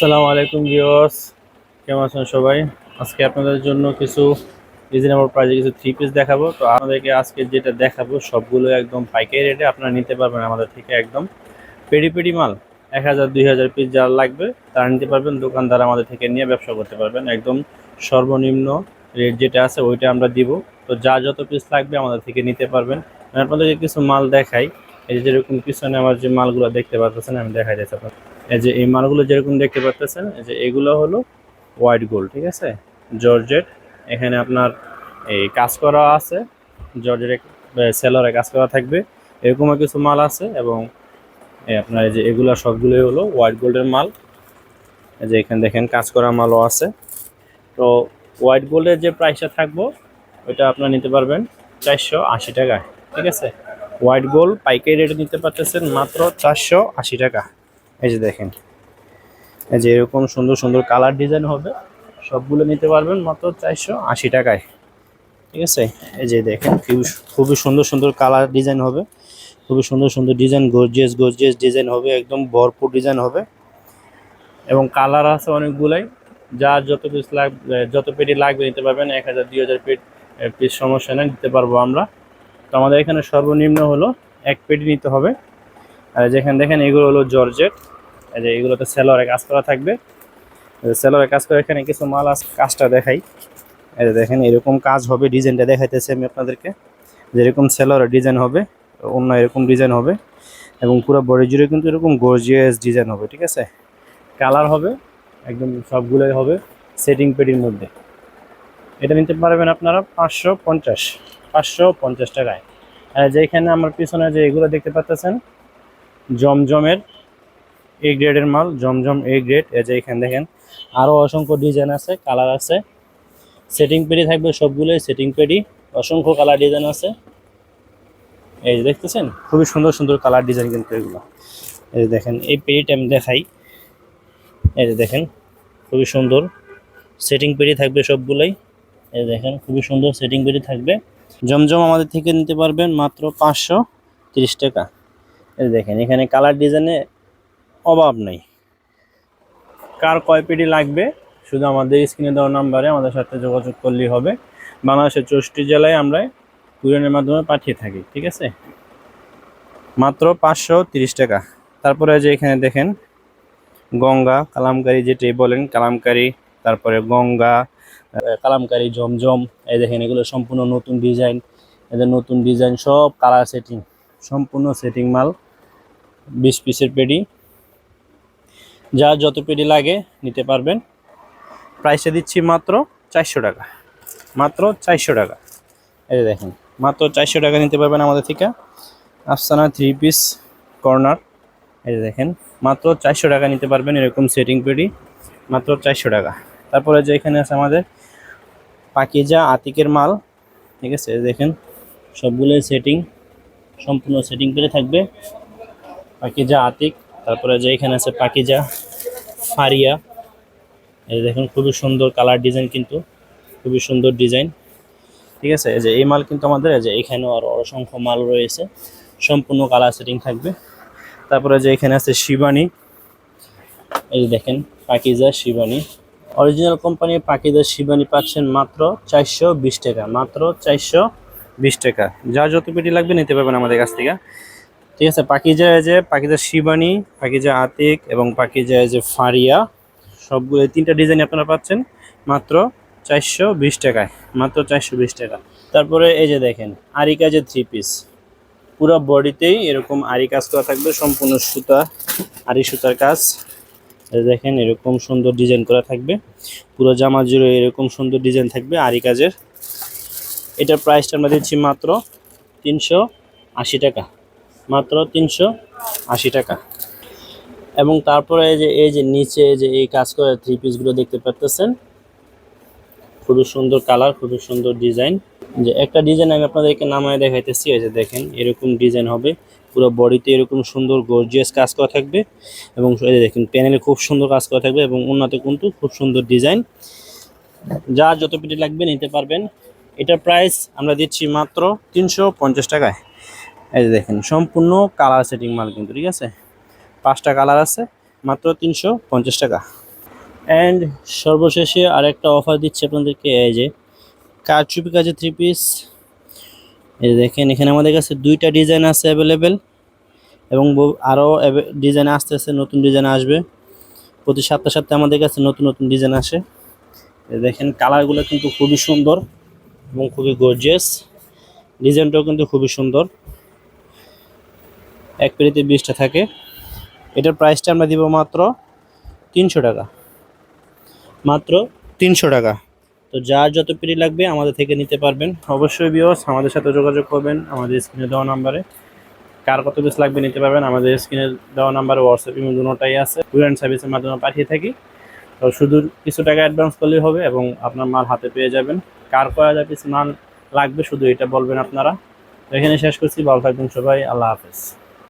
আসসালামু আলাইকুম ভিউয়ার্স। কেমন আছেন সবাই? আজকে আপনাদের জন্য কিছু রিজনেবল প্রাইসে কিছু থ্রি পিস দেখাবো। তো আপনাদেরকে আজকে যেটা দেখাবো, সবগুলো একদম পাইকারি রেটে আপনারা নিতে পারবেন আমাদের থেকে একদম পেডি পেডি মাল। এক হাজার, দুই হাজার পিস যারা লাগবে, তারা নিতে পারবেন। দোকানদার আমাদের থেকে নিয়ে ব্যবসা করতে পারবেন। একদম সর্বনিম্ন রেট যেটা আছে, ওইটা আমরা দিব। তো যা যত পিস লাগবে আমাদের থেকে নিতে পারবেন। আপনাদেরকে কিছু মাল দেখাই। এই যেরকম পিছনে আমার যে মালগুলো দেখতে পাচ্ছেন, আমি দেখাই যাচ্ছি আপনার এই যে এই মালগুলো যেরকম দেখতে পাচ্ছেন এই যে এগুলো হলো হোয়াইট গোল্ড ঠিক আছে? জর্জেট এখানে আপনার এই কাজ করা আছে জর্জের সেলরে কাজ করা থাকবে। এরকমও কিছু মাল আছে এবং আপনার এই যে এগুলো সবগুলোই হলো হোয়াইট গোল্ডের মাল। এই যে এখানে দেখেন কাজ করা মালও আছে। তো হোয়াইট গোল্ডের যে প্রাইসটা থাকব, ওইটা আপনারা নিতে পারবেন চারশো আশি টাকায়, ঠিক আছে? হোয়াইট গোল্ড পাইকারি রেটে নিতে পারতেছেন মাত্র চারশো আশি টাকা। এই যে দেখেন। এই যে এরকম সুন্দর সুন্দর কালার ডিজাইন হবে। সবগুলো নিতে পারবেন মাত্র চারশো আশি টাকায়। ঠিক আছে? এই যে দেখেন, খুবই সুন্দর সুন্দর কালার ডিজাইন হবে। খুবই সুন্দর সুন্দর ডিজাইন, গর্জিয়াস গর্জিয়াস ডিজাইন হবে, একদম ভরপুর ডিজাইন হবে। এবং কালার আছে অনেকগুলাই। যা যত পিস লাগবে যত পেটি লাগবে নিতে পারবেন, এক হাজার, দুই হাজার পেট পিস সমস্যা নেই, দিতে পারব আমরা। তো আমাদের এখানে সর্বনিম্ন হলো এক পেটি নিতে হবে। আর যেখানে দেখেন, এগুলো হলো জর্জেট। এই যে এগুলোতে সেলরে কাজ করা থাকবে। সেলরে কাজ করে এখানে কিছু মাল কাজটা দেখাই। এই যে দেখেন এরকম কাজ হবে, ডিজাইনটা দেখাইতেছি আমি আপনাদেরকে। যেরকম সেলরে ডিজাইন হবে, অন্য এরকম ডিজাইন হবে এবং পুরো বডি জুড়ে কিন্তু এরকম গর্জিয়াস ডিজাইন হবে, ঠিক আছে? কালার হবে, একদম সবগুলোই হবে সেটিং পেটির মধ্যে। এটা নিতে পারবেন আপনারা পাঁচশো পঞ্চাশ পাঁচশো পঞ্চাশ টাকায়। আর যেখানে আমার পিছনে যে এগুলো দেখতে পাচ্ছেন, জমজমের এ গ্রেডের মাল, জমজম এ গ্রেড, এই যে এখানে দেখেন। আরও অসংখ্য ডিজাইন আছে, কালার আছে। সেটিং পেডি থাকবে সবগুলোই সেটিং পেডি। অসংখ্য কালার ডিজাইন আছে। এই যে দেখতেছেন, খুবই সুন্দর সুন্দর কালার ডিজাইন কিন্তু এগুলো। এই যে দেখেন, এই পেডিটা আমি দেখাই। এই যে দেখেন, খুবই সুন্দর। সেটিং পেডি থাকবে সবগুলোই। এই দেখেন, খুবই সুন্দর সেটিং পেডি থাকবে। জমজম আমাদের থেকে নিতে পারবেন মাত্র পাঁচশো টাকা। এই দেখেন, এখানে কালার ডিজাইনে অভাব নেই। কার কয় পেটি লাগবে, শুধু আমাদের স্ক্রিনে দেওয়া নাম্বারে আমাদের সাথে যোগাযোগ করলেই হবে। বাংলাদেশের চৌষট্টি জেলায় আমরা কুরিয়ানের মাধ্যমে পাঠিয়ে থাকি, ঠিক আছে? মাত্র পাঁচশো টাকা। তারপরে যে এখানে দেখেন, গঙ্গা, কালামকারি যেটাই বলেন, কালামকারি, তারপরে গঙ্গা কালামকারি জমজম, এই দেখেন এগুলো সম্পূর্ণ নতুন ডিজাইন। এদের নতুন ডিজাইন, সব কালার সেটিং সম্পূর্ণ সেটিং মাল, বিশ পিসের পেডি যা যত পেডি লাগে নিতে পারবেন। প্রাইসে দিচ্ছি মাত্র চারশো টাকা। মাত্র চারশো টাকা। এই দেখেন, মাত্র চারশো টাকা নিতে পারবেন আমাদের থেকে। আফসানা থ্রি পিস কর্নার এই দেখেন, মাত্র চারশো টাকা নিতে পারবেন এরকম সেটিং পেডি। মাত্র চারশো টাকা। তারপরে যে এখানে আছে আমাদের পাকিজা আতিকের মাল। ঠিক আছে দেখেন, সবগুলোই সেটিং সম্পূর্ণ সেটিং পেডি থাকবে। পাকিজা আতিক। তারপরে যে এখানে আছে পাকিজা, ফারিয়া। এই দেখুন, খুবই সুন্দর কালার ডিজাইন কিন্তু, খুবই সুন্দর ডিজাইন ঠিক আছে? এই যে এই মাল কিন্তু আমাদের যে এখানেও আরও অসংখ্য মাল রয়েছে। সম্পূর্ণ কালার সেটিং থাকবে। তারপরে যে এখানে আছে শিবানী। এই দেখেন, পাকিজা শিবানী। অরিজিনাল কোম্পানির পাকিজা শিবানী পাচ্ছেন মাত্র চারশো বিশ টাকা, মাত্র চারশো বিশ টাকা। যা যত পেটি লাগবে নিতে পারবেন আমাদের কাছ থেকে। ঠিক আছে? পাকিজা এই যে পাকিজা শিবানী পাকিজা আতিক এবং পাকিজা এই যে ফারিয়া, সবগুলো তিনটা ডিজাইন আপনারা পাচ্ছেন মাত্র চারশো বিশ টাকায়, মাত্র চারশো বিশ টাকা। তারপরে এই যে দেখেন, আরিকা যে থ্রি পিস পুরো বডিতেই এরকম আরি কাজ করা থাকবে, সম্পূর্ণ সুতা, আরি সুতার কাজ। দেখেন, এরকম সুন্দর ডিজাইন করা থাকবে। পুরো জামা জুড়ে এরকম সুন্দর ডিজাইন থাকবে আরি কাজের। এটার প্রাইসটা আমরা দিচ্ছি মাত্র তিনশো আশি টাকা। মাত্র তিনশো আশি টাকা। এবং তারপরে এই যে এই যে নিচে যে এই কাজ করা থ্রি পিসগুলো দেখতে পাচ্তেছেন খুবই সুন্দর কালার খুবই সুন্দর ডিজাইন যে একটা ডিজাইন আমি আপনাদেরকে নামায় দেখাইতেছি, এই যে দেখেন, এরকম ডিজাইন হবে। পুরো বডিতে এরকম সুন্দর গর্জিয়াস কাজ করা থাকবে। এবং এই যে দেখেন প্যানেলে খুব সুন্দর কাজ করা থাকবে এবং উন্নতে কিন্তু খুব সুন্দর ডিজাইন যা যত পেটি লাগবে নিতে পারবেন। এটার প্রাইস আমরা দিচ্ছি মাত্র তিনশো পঞ্চাশ টাকায়। এই যে দেখেন, সম্পূর্ণ কালার সেটিং মাল কিন্তু, ঠিক আছে? পাঁচটা কালার আছে, মাত্র তিনশো পঞ্চাশ টাকা। অ্যান্ড সর্বশেষে আরেকটা অফার দিচ্ছে আপনাদেরকে, এই যে কারচুপি কাজে থ্রি পিস এই যে দেখেন, এখানে আমাদের কাছে দুইটা ডিজাইন আছে অ্যাভেলেবেল এবং আরও ডিজাইন আসতে আসতে নতুন ডিজাইন আসবে। প্রতি সপ্তাহে সপ্তাহে আমাদের কাছে নতুন নতুন ডিজাইন আসে। দেখেন কালারগুলো কিন্তু খুবই সুন্দর এবং খুবই গর্জিয়াস ডিজাইনটাও কিন্তু খুবই সুন্দর। এক পেরিতে বিশটা থাকে। এটার প্রাইসটা আমরা দিব মাত্র তিনশো টাকা। মাত্র তিনশো টাকা। তো যার যত পেরি লাগবে আমাদের থেকে নিতে পারবেন। অবশ্যই বিয়স আমাদের সাথে যোগাযোগ করবেন আমাদের স্ক্রিনে দেওয়া নাম্বারে কার কত পিস লাগবে নিতে পারবেন আমাদের স্ক্রিনে দেওয়া নাম্বারে হোয়াটসঅ্যাপ ইমেল দুটোটাই আছে। কুরিয়ার সার্ভিসের মাধ্যমে পাঠিয়ে থাকি। তো শুধু কিছু টাকা অ্যাডভান্স করলেই হবে এবং আপনার মাল হাতে পেয়ে যাবেন। কার যায় পিস মাল লাগবে শুধু এটা বলবেন আপনারা। তো এখানে শেষ করছি। ভালো থাকবেন সবাই। আল্লাহ হাফেজ।